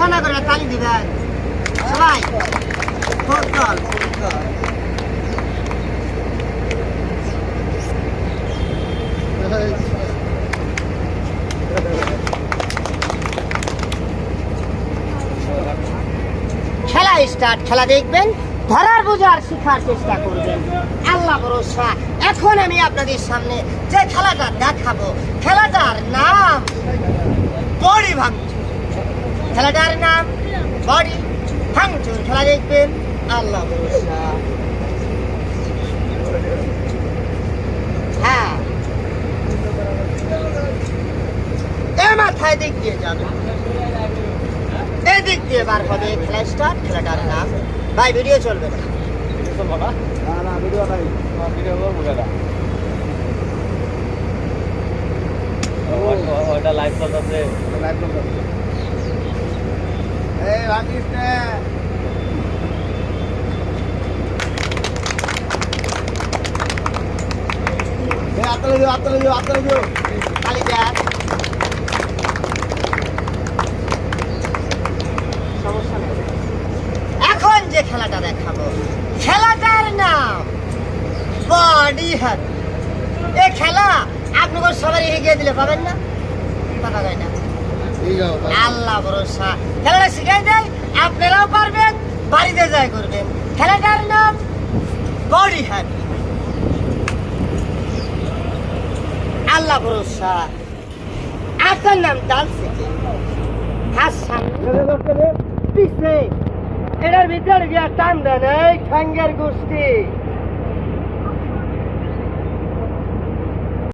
সমস্যা না করে দিবেন সবাই খেলা স্টার্ট খেলা দেখবেন, ধরার বোঝার শেখার চেষ্টা করবেন। আল্লাহ ভরসা। এখন আমি আপনাদের সামনে যে খেলাটা দেখাবো, খেলাটার নাম ভাঙচুর খেলাটার নাম বডি ভাঙচুর খেলা দেখবেন আল্লাহ ভরসা। হ্যাঁ। এ মাথায় দিক দিয়ে যাবে এদিক দিয়ে বার হবে খেলা স্টার্ট খেলাটার নাম ভাই ভিডিও চলবে না। ওটা লাইভ চলতেছে এই ভাঙিস না এই আতলে দিও আতলে দিও আতলে দিও। খালি দেখ সমস্যা নেই। এখন যে খেলাটা দেখাবো খেলাটার নাম বডি হাত। এ খেলা আপনাকে সবাই এগিয়ে দিলে পাবেন না। কথা কয় না। আল্লাহ ভরসা। খেলাটা শিখাই দেয় আপনারাও পারবেন বাড়িতে যাই করবেন। খেলাটার নাম বডি হাত আল্লাহ ভরসা। আপনার নাম ডালছে হাত সামনে। পিছনে এটার ভিতরে গিয়া টান দেন এই ঠাঙ্গের গোষ্ঠী।